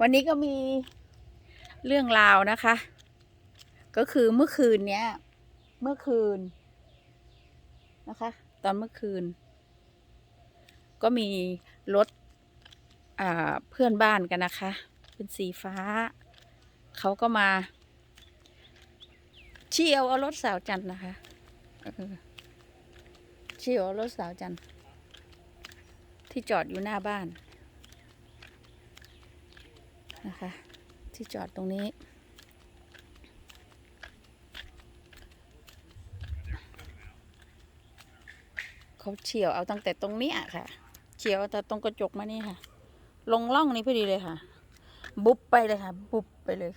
วันนี้ก็มีเรื่องราวนะคะ ก็คือเมื่อคืนเนี้ย เมื่อคืนนะคะ ตอนเมื่อคืน ก็มีรถอ่าเพื่อนบ้านกันนะคะ เป็นสีฟ้า เขาก็มา เชี่ยวเอารถสาวจันนะคะเชี่ยวเอารถสาวจันที่จอดอยู่หน้าบ้าน นะคะ ที่จอดตรงนี้ เขาเฉียวเอาตั้งแต่ตรงเนี้ยค่ะ เฉียวเอาแต่ตรงกระจกมานี่ค่ะ ลงล่องนี้พอดีเลยค่ะ บุบไปเลยค่ะ บุบไปเลย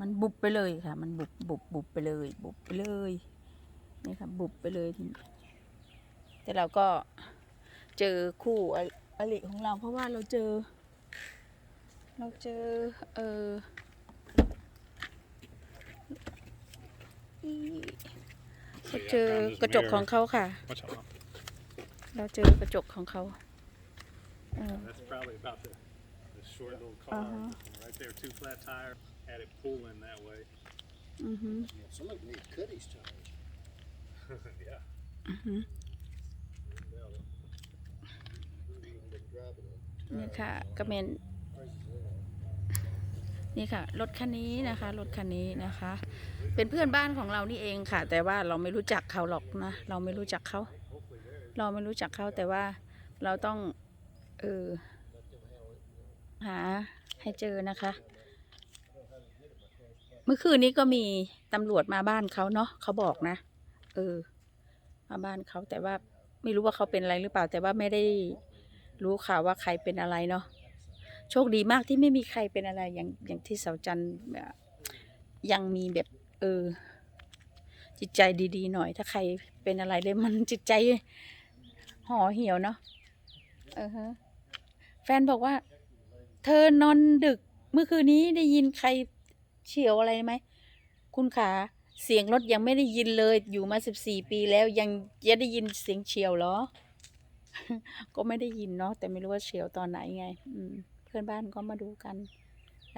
มันบุบไปเลยค่ะ มันบุบบุบบุบไปเลย บุบไปเลยนี่ค่ะ บุบไปเลยทีนี้แต่เราก็เจอคู่ออริของเราเพราะว่าเราเจอ เราเจอ เอออีเราเจอกระจกของเขาค่ะ Watch out. Mom. เราเจอกระจกของเขาเออ That's probably about the, the short little car. Uh-huh. Right there, two flat tire. Had it pulling that way. อือฮึ Some of them need cookies tires. yeah. อือฮึ Been driving it. นี่ค่ะก็เป็น นี่ค่ะรถคันนี้นะคะรถคันนี้นะคะ เป็นเพื่อนบ้านของเรานี่เองค่ะ แต่ว่าเราไม่รู้จักเขาหรอกนะเราไม่รู้จักเขา เราไม่รู้จักเขาแต่ว่าเราต้องเออหาให้เจอนะคะ เมื่อคืนนี้ก็มีตำรวจมาบ้านเขาเนาะเขาบอกนะ เออ มาบ้านเขาแต่ว่าไม่รู้ว่าเขาเป็นอะไรหรือเปล่า แต่ว่าไม่ได้รู้ข่าวว่าใครเป็นอะไรเนาะ โชคดีมากที่ไม่มีใครเป็นอะไรอย่างอย่างที่เสาจันยังมีแบบเออจิตใจดีๆหน่อย ถ้าใครเป็นอะไรเลยมันจิตใจห่อเหี่ยวเนาะเออฮะแฟนบอกว่า เธอนอนดึกเมื่อคืนนี้ได้ยินใครเฉียวอะไรไหมคุณขาเสียงรถยังไม่ได้ยินเลยอยู่มาสิบสี่ปีแล้วยังจะได้ยินเสียงเฉียวเหรอ ก็ไม่ได้ยินเนาะแต่ไม่รู้ว่าเฉียวตอนไหนไง อืม พื่อนบ้านก็มาดูกัน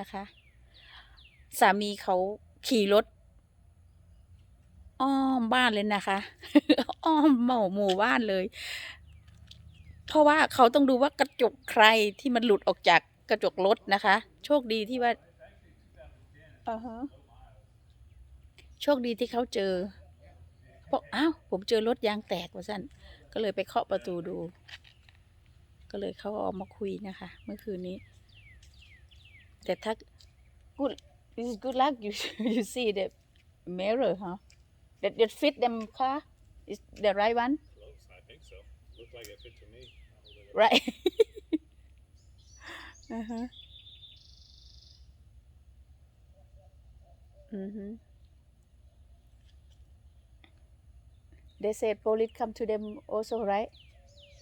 นะคะ สามีเขาขี่รถอ้อมบ้านเลยนะคะ อ้อมหมู่หมู่บ้านเลย เพราะว่าเขาต้องดูว่ากระจกใครที่มันหลุดออกจากกระจกรถนะคะ โชคดีที่ว่าอ่าฮะโชคดีที่เขาเจอบอกอ้าวผมเจอรถยางแตกว่าสั้นก็เลยไปเคาะประตูดู ก็เลยเขาออกมาคุยนะคะ เมื่อคืนนี้ แต่ถ้า good this is good luck you you see the mirror huh that that fit them car is the right one Close. I think so. Looked like it fit to me. right uh-huh mm-hmm they said police come to them also right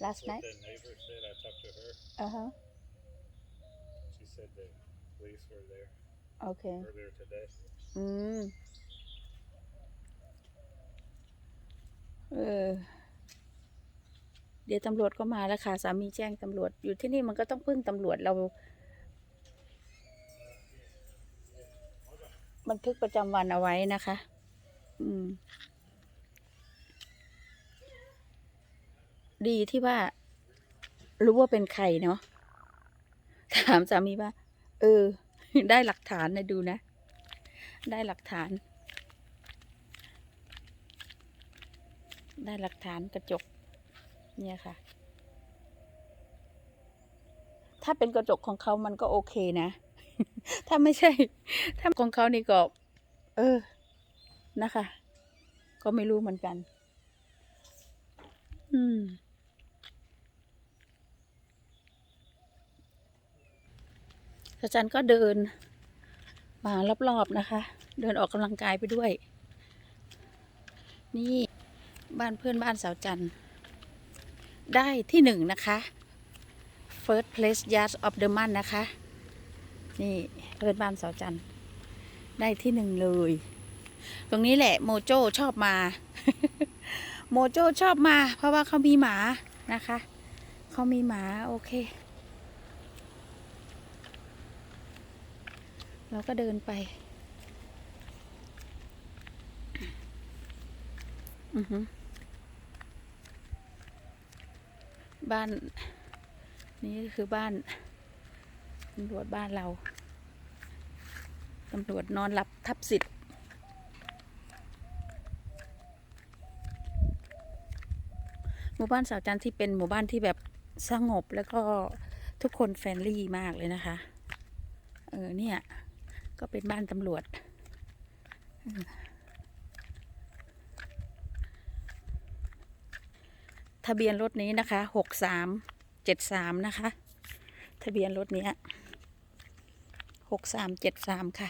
last What night that neighbor said, I talked to her. uh-huh She said the police were there okay earlier today. อืม เออ เดี๋ยวตำรวจก็มาแล้วค่ะ สามีแจ้งตำรวจ อยู่ที่นี่มันก็ต้องพึ่งตำรวจเรา บันทึกประจำวันเอาไว้นะคะ อืม ดีที่ว่า รู้ว่าเป็นใครเนาะถามสามีว่า เออ ได้หลักฐานนะดูนะ ได้หลักฐาน ได้หลักฐานกระจก เนี่ยค่ะ ถ้าเป็นกระจกของเขามันก็โอเคนะ ถ้าไม่ใช่ ถ้าของเขานี่ก็ เออ นะคะ ก็ไม่รู้เหมือนกัน อืม อาจารย์ก็เดินมารอบๆนะคะ เดินออกกำลังกายไปด้วย นี่บ้านเพื่อนบ้านสาวจันได้ที่หนึ่งนะคะ first place yard of the month นะคะ นี่เพื่อนบ้านสาวจันได้ที่หนึ่งเลย ตรงนี้แหละโมโจชอบมา โมโจชอบมา เพราะว่าเขามีหมานะคะ เขามีหมาโอเค เราก็เดินไปอือฮึบ้าน นี่คือบ้านตำรวจบ้านเราตำรวจนอนหลับทับสิทธิ์หมู่บ้านสาวจันทร์ที่เป็นหมู่บ้านที่แบบสงบแล้วก็ทุกคนแฟรนลี่มากเลยนะคะ เออเนี่ย ก็เป็นบ้านตำรวจ ทะเบียนรถนี้นะคะหกสามเจ็ดสามนะคะ ทะเบียนรถเนี้หกสามเจ็ดสามค่ะ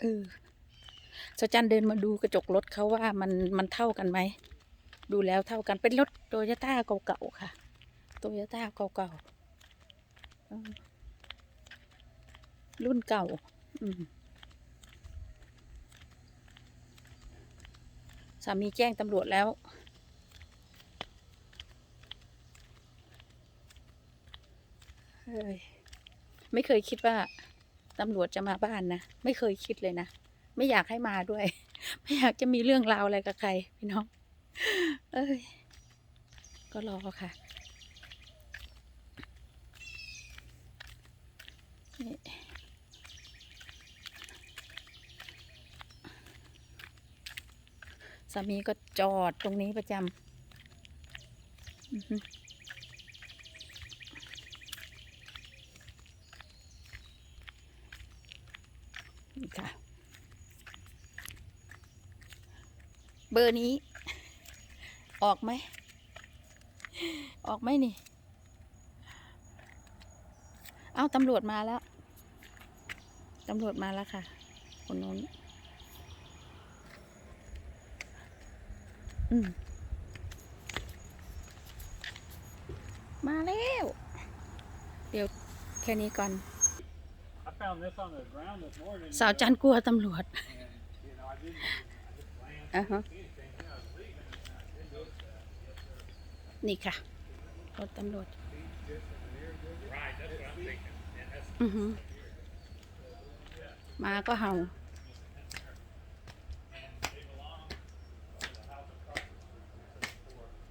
เออสจันเดินมาดูกระจกรถเขาว่ามันมันเท่ากันไหม ดูแล้วเท่ากันเป็นรถโตโยต้าเก่าๆค่ะ โตโยต้าเก่าๆ รุ่นเก่า อืมสามีแจ้งตำรวจแล้วเฮ้ยไม่เคยคิดว่าตำรวจจะมาบ้านนะ ไม่เคยคิดเลยนะ ไม่อยากให้มาด้วย ไม่อยากจะมีเรื่องราวอะไรกับใคร พี่น้อง เอ้ย ก็รอค่ะ นี่สามีก็จอดตรงนี้ประจำนี่ค่ะเบอร์นี้ ออกไหม ออกไหมนี่ เอาตำรวจมาแล้ว ตำรวจมาแล้วค่ะ คนนู้น อืม มาแล้ว เดี๋ยวแค่นี้ก่อน สาวจันกลัวตำรวจอะฮะนี่ค่ะรถตำรวจ Right, that's what I'm thinking. And that's อือฮึ มาก็เห่า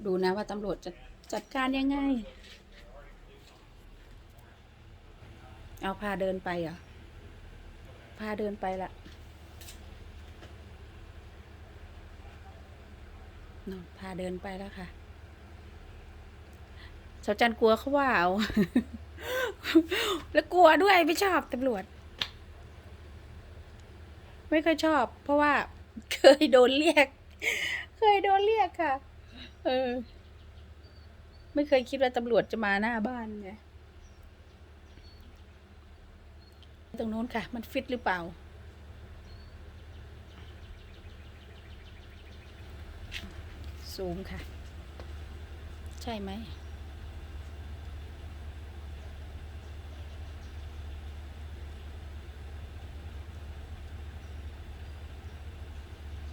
ดูนะว่าตำรวจจะจัดการยังไง เอาพาเดินไปเหรอพาเดินไปละนนพาเดินไปแล้วค่ะสาวจันกลัวเขาว่าเอา แล้วกลัวด้วยไม่ชอบตำรวจ ไม่เคยชอบ เพราะว่า เคยโดนเรียก เคยโดนเรียกค่ะ เออ ไม่เคยคิดว่าตำรวจจะมาหน้าบ้านไงตรงนู้นค่ะ มันฟิตหรือเปล่าซูมค่ะ ใช่ไหม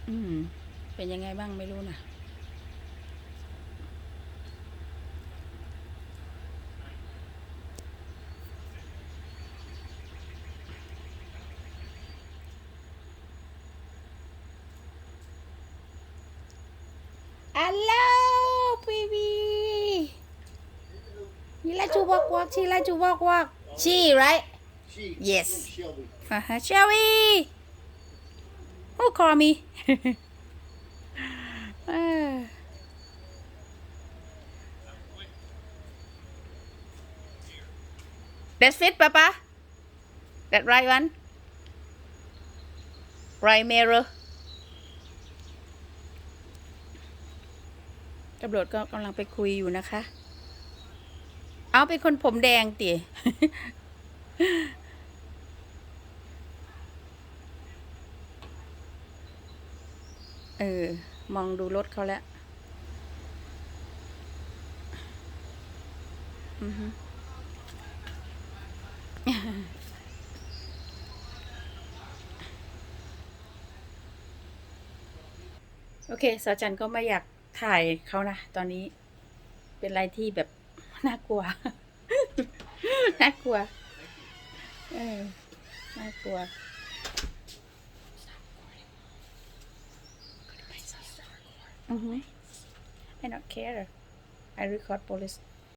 อืม เป็นยังไงบ้างไม่รู้นะฮัลโหลบีบีนี่ละจูบอกวอกชีละจูบอกวอกชี right She. Yes. Shelby. uh-huh. shall we who call me เออ That's fit, Papa. That right one. Right mirror. ตำรวจก็กำลังไปคุยอยู่นะคะ เอาเป็นคนผมแดงติ เออ มองดูรถเขาแล้วอือฮึโอเคสาวจันก็ไม่อยากถ่ายเขานะ ตอนนี้เป็นอะไรที่แบบน่ากลัว น่ากลัว เออ น่ากลัว Mm -hmm. I don't care. I record police